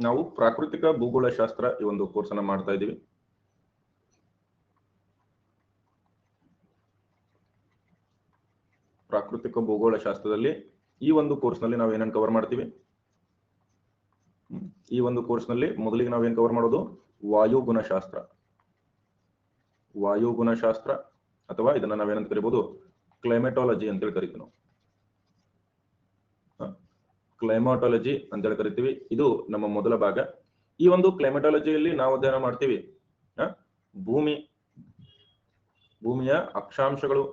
ನಾವು ಪ್ರಾಕೃತಿಕ ಭೂಗೋಳಶಾಸ್ತ್ರ ಈ ಒಂದು ಕೋರ್ಸ್ ಅನ್ನ ಮಾಡ್ತಾ ಇದ್ದೀವಿ. ಪ್ರಾಕೃತಿಕ ಭೂಗೋಳಶಾಸ್ತ್ರದಲ್ಲಿ ಈ ಒಂದು ಕೋರ್ಸ್ನಲ್ಲಿ ನಾವು ಏನನ್ನು ಕವರ್ ಮಾಡ್ತೀವಿ? ಈ ಒಂದು ಕೋರ್ಸ್ನಲ್ಲಿ ಮೊದಲಿಗೆ ನಾವೇನು ಕವರ್ ಮಾಡೋದು? ವಾಯುಗುಣಶಾಸ್ತ್ರ ವಾಯುಗುಣಶಾಸ್ತ್ರ ಅಥವಾ ಇದನ್ನ ನಾವೇನಂತ ಕರಿಬಹುದು ಕ್ಲೈಮೆಟಾಲಜಿ ಅಂತೇಳಿ ಕರಿತೀವಿ ನಾವು. ಕ್ಲೈಮಾಟಾಲಜಿ ಅಂತೇಳಿ ಕರಿತೀವಿ. ಇದು ನಮ್ಮ ಮೊದಲ ಭಾಗ. ಈ ಒಂದು ಕ್ಲೈಮಟಾಲಜಿಯಲ್ಲಿ ನಾವು ಅಧ್ಯಯನ ಮಾಡ್ತೀವಿ. ಭೂಮಿ, ಭೂಮಿಯ ಅಕ್ಷಾಂಶಗಳು,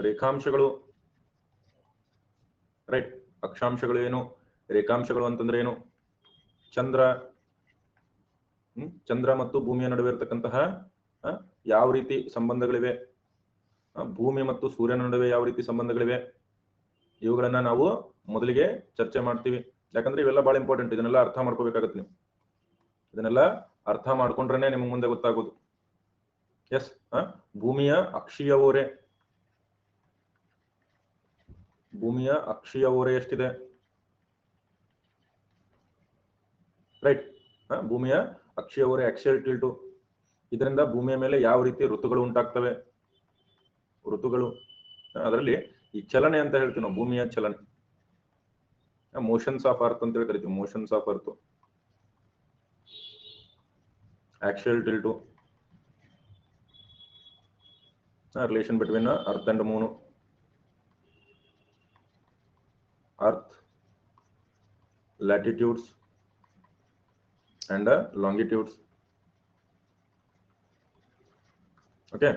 ರೇಖಾಂಶಗಳು. ರೈಟ್ ಅಕ್ಷಾಂಶಗಳು ಏನು? ರೇಖಾಂಶಗಳು ಅಂತಂದ್ರೆ ಏನು? ಚಂದ್ರ. ಚಂದ್ರ ಮತ್ತು ಭೂಮಿಯ ನಡುವೆ ಇರತಕ್ಕಂತಹ ಯಾವ ರೀತಿ ಸಂಬಂಧಗಳಿವೆ? ಭೂಮಿ ಮತ್ತು ಸೂರ್ಯನ ನಡುವೆ ಯಾವ ರೀತಿ ಸಂಬಂಧಗಳಿವೆ? ಇವುಗಳನ್ನ ನಾವು ಮೊದಲಿಗೆ ಚರ್ಚೆ ಮಾಡ್ತೀವಿ. ಯಾಕಂದ್ರೆ ಇವೆಲ್ಲ ಬಹಳ ಇಂಪಾರ್ಟೆಂಟ್ ಇದನ್ನೆಲ್ಲ ಅರ್ಥ ಮಾಡ್ಕೋಬೇಕಾಗತ್ತೆ ನೀವು. ಇದನ್ನೆಲ್ಲ ಅರ್ಥ ಮಾಡ್ಕೊಂಡ್ರೆ ನಿಮ್ಗೆ ಮುಂದೆ ಗೊತ್ತಾಗೋದು. ಎಸ್ ಭೂಮಿಯ ಅಕ್ಷೀಯ ಓರೆ. ಭೂಮಿಯ ಅಕ್ಷೀಯ ಓರೆ ಎಷ್ಟಿದೆ? ರೈಟ್ ಭೂಮಿಯ ಅಕ್ಷೀಯ ಓರೆ ಅಕ್ಷಿಯಲ್ ಟಿಲ್ಟು ಇದರಿಂದ ಭೂಮಿಯ ಮೇಲೆ ಯಾವ ರೀತಿ ಋತುಗಳು ಉಂಟಾಗ್ತವೆ? ಋತುಗಳು. ಅದರಲ್ಲಿ ಈ ಚಲನೆ ಅಂತ ಹೇಳ್ತೀವಿ ನಾವು, ಭೂಮಿಯ ಚಲನೆ. ಮೋಷನ್ಸ್ ಆಫ್ ಅರ್ತ್ ಅಂತ ಹೇಳಿ ಕರಿತೀವಿ motions of earth tilt tilt relation between earth and moon earth latitudes and longitudes okay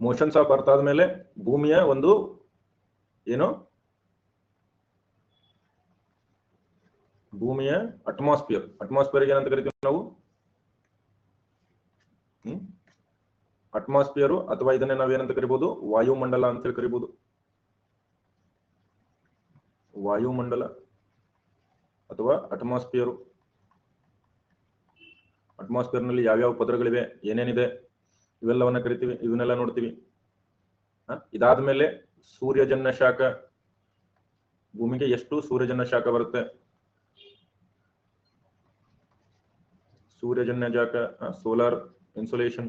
motions of earth ಆದ್ಮೇಲೆ ಭೂಮಿಯ ಒಂದು ಏನು ಭೂಮಿಯ ಅಟ್ಮಾಸ್ಫಿಯರ್ ಅಟ್ಮಾಸ್ಫಿಯರ್ ಏನಂತ ಕರಿತೀವಿ ನಾವು? ಹ್ಮ್? ಅಟ್ಮಾಸ್ಫಿಯರ್ ಅಥವಾ ಇದನ್ನೇ ನಾವೇನಂತ ಕರಿಬಹುದು ವಾಯುಮಂಡಲ ಅಂತ ಹೇಳಿ ಕರಿಬಹುದು ವಾಯುಮಂಡಲ ಅಥವಾ ಅಟ್ಮಾಸ್ಫಿಯರು ಅಟ್ಮಾಸ್ಫಿಯರ್ನಲ್ಲಿ ಯಾವ್ಯಾವ ಪದರಗಳಿವೆ? ಏನೇನಿದೆ? ಇವೆಲ್ಲವನ್ನ ಕರಿತೀವಿ. ಇವನ್ನೆಲ್ಲ ನೋಡ್ತೀವಿ. ಇದಾದ ಇದಾದ್ಮೇಲೆ ಸೂರ್ಯಜನ್ಯ ಶಾಖ ಭೂಮಿಗೆ ಎಷ್ಟು ಸೂರ್ಯಜನ್ಯ ಶಾಖ ಬರುತ್ತೆ? ಸೂರ್ಯಜನ್ಯ ಶಾಖ ಸೋಲಾರ್ ಇನ್ಸುಲೇಷನ್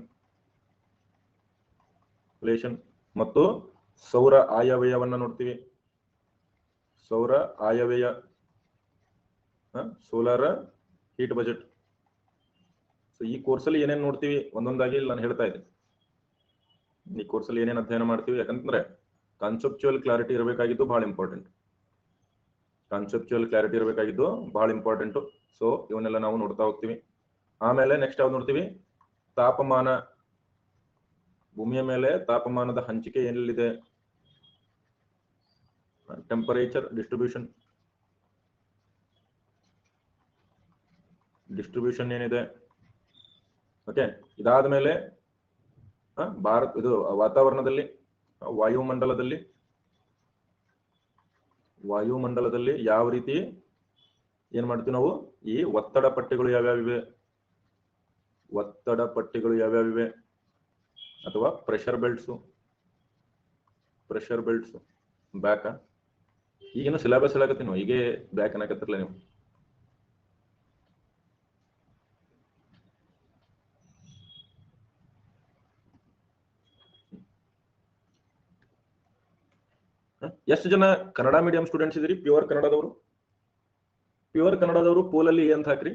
ಮತ್ತು ಸೌರ ಆಯವ್ಯಯವನ್ನ ನೋಡ್ತೀವಿ. ಸೌರ ಆಯವ್ಯಯ ಸೋಲಾರ್ ಹೀಟ್ ಬಜೆಟ್ ಸೊ ಈ ಕೋರ್ಸಲ್ಲಿ ಏನೇನು ನೋಡ್ತೀವಿ? ಒಂದೊಂದಾಗಿ ನಾನು ಹೇಳ್ತಾ ಇದ್ದೆ ಈ ಕೋರ್ಸಲ್ಲಿ ಏನೇನು ಅಧ್ಯಯನ ಮಾಡ್ತೀವಿ? ಯಾಕಂತಂದ್ರೆ ಕಾನ್ಸೆಪ್ಚುಯಲ್ ಕ್ಲಾರಿಟಿ ಇರಬೇಕಾಗಿದ್ದು ಬಹಳ ಇಂಪಾರ್ಟೆಂಟ್ ಕಾನ್ಸೆಪ್ಚುಯಲ್ ಕ್ಲಾರಿಟಿ ಇರಬೇಕಾಗಿದ್ದು ಬಹಳ ಇಂಪಾರ್ಟೆಂಟ್ ಸೊ ಇವನ್ನೆಲ್ಲ ನಾವು ನೋಡ್ತಾ ಹೋಗ್ತೀವಿ. ಆಮೇಲೆ ನೆಕ್ಸ್ಟ್ ಯಾವ್ದು ನೋಡ್ತೀವಿ? ತಾಪಮಾನ. ಭೂಮಿಯ ಮೇಲೆ ತಾಪಮಾನದ ಹಂಚಿಕೆ ಎಲ್ಲಿದೆ ಟೆಂಪರೇಚರ್ ಡಿಸ್ಟ್ರಿಬ್ಯೂಷನ್ ಡಿಸ್ಟ್ರಿಬ್ಯೂಷನ್ ಏನಿದೆ? ಓಕೆ ಇದಾದ ಮೇಲೆ ಭಾರತ, ಇದು ವಾತಾವರಣದಲ್ಲಿ ವಾಯುಮಂಡಲದಲ್ಲಿ? ವಾಯುಮಂಡಲದಲ್ಲಿ ಯಾವ ರೀತಿ ಏನ್ ಮಾಡ್ತೀವಿ ನಾವು? ಈ ಒತ್ತಡ ಪಟ್ಟಿಗಳು ಯಾವ್ಯಾವಿವೆ? ಒತ್ತಡ ಪಟ್ಟಿಗಳು ಯಾವ್ಯಾವಿವೆ? ಅಥವಾ pressure belts pressure belts back ಈಗಿನ ಸಿಲೆಬಸ್ ಹೇಳಕತ್ತೀನಿ ಹೀಗೆ ಬ್ಯಾಕ್ ಅನ್ನಕತ್ತಿರಲ್ಲ ನೀವು? ಎಷ್ಟು ಜನ ಕನ್ನಡ ಮೀಡಿಯಂ ಸ್ಟೂಡೆಂಟ್ಸ್ ಇದ್ರಿ? ಪ್ಯೂರ್ ಕನ್ನಡದವರು? ಪ್ಯೂರ್ ಕನ್ನಡದವರು ಪೋಲಲ್ಲಿ ಅಂತ ಹಾಕ್ರಿ?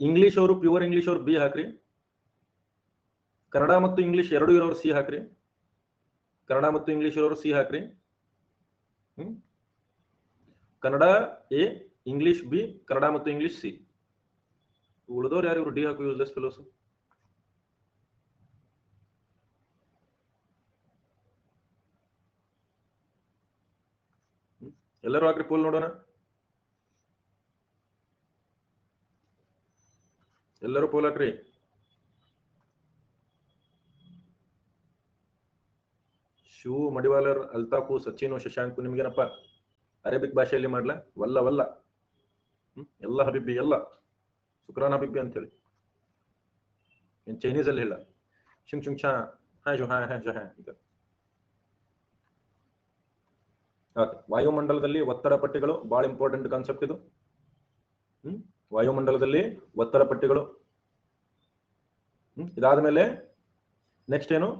ಇಂಗ್ಲಿಷ್ ಅವರು ಪ್ಯೂರ್ ಇಂಗ್ಲಿಷ್ ಅವರು ಬಿ ಹಾಕ್ರಿ. ಕನ್ನಡ ಮತ್ತು ಇಂಗ್ಲಿಷ್ ಎರಡು ಇರೋರು ಸಿ ಹಾಕ್ರಿ. ಕನ್ನಡ ಮತ್ತು ಇಂಗ್ಲಿಷ್ ಇರೋರು ಸಿ ಹಾಕ್ರಿ. Kannada A English B Kannada ಮತ್ತು ಇಂಗ್ಲಿಷ್ ಸಿ ಉಳಿದವ್ರು ಯಾರು ಇವರು? ಡಿ ಹಾಕು ಯೂಸ್ಲೆಸ್ ಫೆಲೋಸ್ ಎಲ್ಲರೂ ಹಾಕ್ರಿ ಪೋಲ್ ನೋಡೋಣ. ಎಲ್ಲರೂ ಪೋಲ್ ಹಾಕ್ರಿ. ಶಿವು ಮಡಿವಾಲರ್ ಅಲ್ತಾಫು ಸಚಿನ್, ಶಶಾಂಕು, ನಿಮ್ಗೇನಪ್ಪ? ಅರೇಬಿಕ್ ಭಾಷೆಯಲ್ಲಿ ಮಾಡ್ಲಾ? ವಲ್ಲ ವಲ್ಲ. ಹ್ಮ್, ಎಲ್ಲ ಹಬಿಬ್ಬಿ, ಎಲ್ಲ. ಶುಕ್ರಾನ್ ಹಬಿಬ್ಬಿ ಅಂತೇಳಿ ಏನ್ ಚೈನೀಸ್ ಅಲ್ಲಿ ಹೇಳ ಶಿಂಗ್ ಶಿಂಗ್ ಶಾ ಹಾ ಶು ಹಾ ಹಾ ಶು ಹಾ ಅಂತ ಓಕೆ ವಾಯುಮಂಡಲದಲ್ಲಿ ಒತ್ತಡ ಪಟ್ಟಿಗಳು ಬಹಳ ಇಂಪಾರ್ಟೆಂಟ್ ಕಾನ್ಸೆಪ್ಟ್ ಇದು. ಹ್ಮ್, ವಾಯುಮಂಡಲದಲ್ಲಿ ಒತ್ತಡ ಪಟ್ಟಿಗಳು. ಇದಾದ ಮೇಲೆ ನೆಕ್ಸ್ಟ್ ಏನು?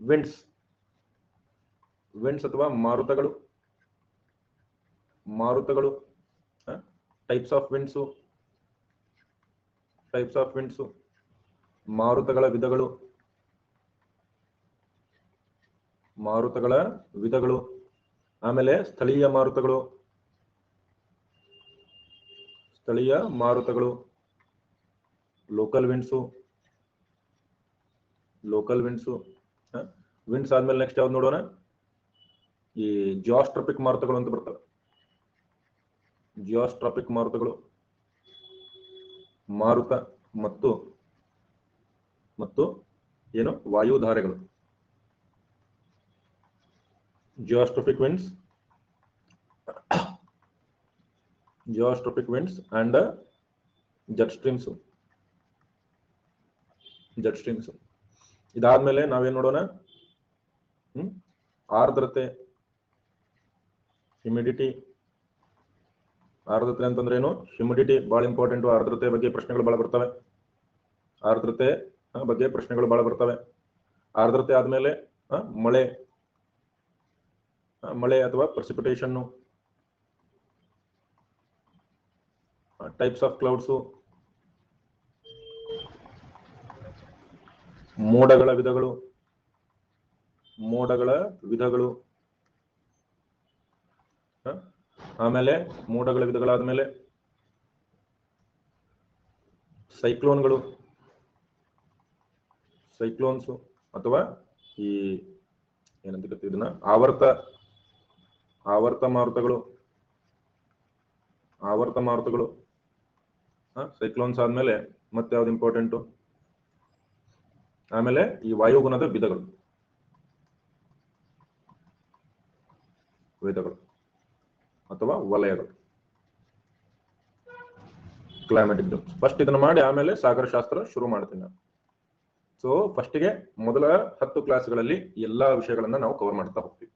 ವಿಂಡ್ಸ್ ವಿಂಡ್ಸ್ ಅಥವಾ ಮಾರುತಗಳು. ಮಾರುತಗಳು types of winds types of winds ಮಾರುತಗಳ ವಿಧಗಳು. ಮಾರುತಗಳ ವಿಧಗಳು. ಆಮೇಲೆ ಸ್ಥಳೀಯ ಮಾರುತಗಳು. ಸ್ಥಳೀಯ ಮಾರುತಗಳು. Local winds local winds winds ಆದ್ಮೇಲೆ ನೆಕ್ಸ್ಟ್ ಯಾವ್ದು ನೋಡೋಣ? ಈ ಜಿಯಾಸ್ಟ್ರಾಪಿಕ್ ಮಾರುತಗಳು ಅಂತ ಬರ್ತವೆ. ಜಿಯಾಸ್ಟ್ರಾಪಿಕ್ ಮಾರುತಗಳು. ಮಾರುತ ಮತ್ತು ಮತ್ತು ಏನು? ವಾಯುಧಾರೆಗಳು geostrophic geostrophic winds, and and jet streams. Jet streams ಇದಾದ್ಮೇಲೆ ನಾವೇನ್ ನೋಡೋಣ ಹ್ಮ್? ಆರ್ದ್ರತೆ ಹ್ಯುಮಿಡಿಟಿ ಆರ್ದ್ರತೆ ಅಂತಂದ್ರೆ ಏನು? ಹ್ಯುಮಿಡಿಟಿ ಬಹಳ ಇಂಪಾರ್ಟೆಂಟ್ ಆರ್ದ್ರತೆ ಬಗ್ಗೆ ಪ್ರಶ್ನೆಗಳು ಬಹಳ ಬರ್ತವೆ. ಆರ್ದ್ರತೆ ಬಗ್ಗೆ ಪ್ರಶ್ನೆಗಳು ಬಹಳ ಬರ್ತವೆ. ಆರ್ದ್ರತೆ ಆದ್ಮೇಲೆ ಮಳೆ. ಮಳೆ ಅಥವಾ ಪ್ರೆಸಿಪಿಟೇಷನ್ ಟೈಪ್ಸ್ ಆಫ್ ಕ್ಲೌಡ್ಸು ಮೋಡಗಳ ವಿಧಗಳು. ಮೋಡಗಳ ವಿಧಗಳು? ಆಮೇಲೆ ಮೋಡಗಳ ವಿಧಗಳಾದ ಮೇಲೆ ಸೈಕ್ಲೋನ್ಗಳು ಸೈಕ್ಲೋನ್ಸ್ ಅಥವಾ ಈ ಏನಂತ ಇದನ್ನ ಆವರ್ತ ಆವರ್ತ ಮಾರುತಗಳು. ಆವರ್ತ ಮಾರುತಗಳು. ಸೈಕ್ಲೋನ್ಸ್ ಆದ್ಮೇಲೆ ಮತ್ತೆ ಯಾವ್ದು ಇಂಪಾರ್ಟೆಂಟು ಆಮೇಲೆ ಈ ವಾಯುಗುಣದ ವಿಧಗಳು. ವಿಧಗಳು ಅಥವಾ ವಲಯಗಳು. ಕ್ಲೈಮೆಟಿಕ್ ಜೋನ್ ಫಸ್ಟ್ ಇದನ್ನ ಮಾಡಿ ಆಮೇಲೆ ಸಾಗರ ಶಾಸ್ತ್ರ ಶುರು ಮಾಡ್ತೀನಿ ನಾನು. ಸೊ ಫಸ್ಟಿಗೆ ಮೊದಲ ಹತ್ತು ಕ್ಲಾಸ್ಗಳಲ್ಲಿ ಎಲ್ಲಾ ವಿಷಯಗಳನ್ನ ನಾವು ಕವರ್ ಮಾಡ್ತಾ ಹೋಗ್ತೀವಿ.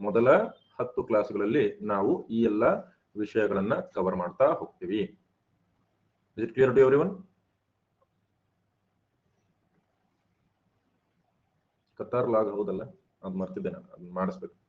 ಮೊದಲ ಹತ್ತು ಕ್ಲಾಸ್ಗಳಲ್ಲಿ ನಾವು ಈ ಎಲ್ಲಾ ವಿಷಯಗಳನ್ನ ಕವರ್ ಮಾಡ್ತಾ ಹೋಗ್ತೀವಿ. It clear to every one Qatar ಲಾಗ್ ಹೌದಲ್ಲ? ಅದ್ ಮರ್ತಿದ್ದೆ ನಾನು ಅದನ್ನ ಮಾಡಿಸ್ಬೇಕು.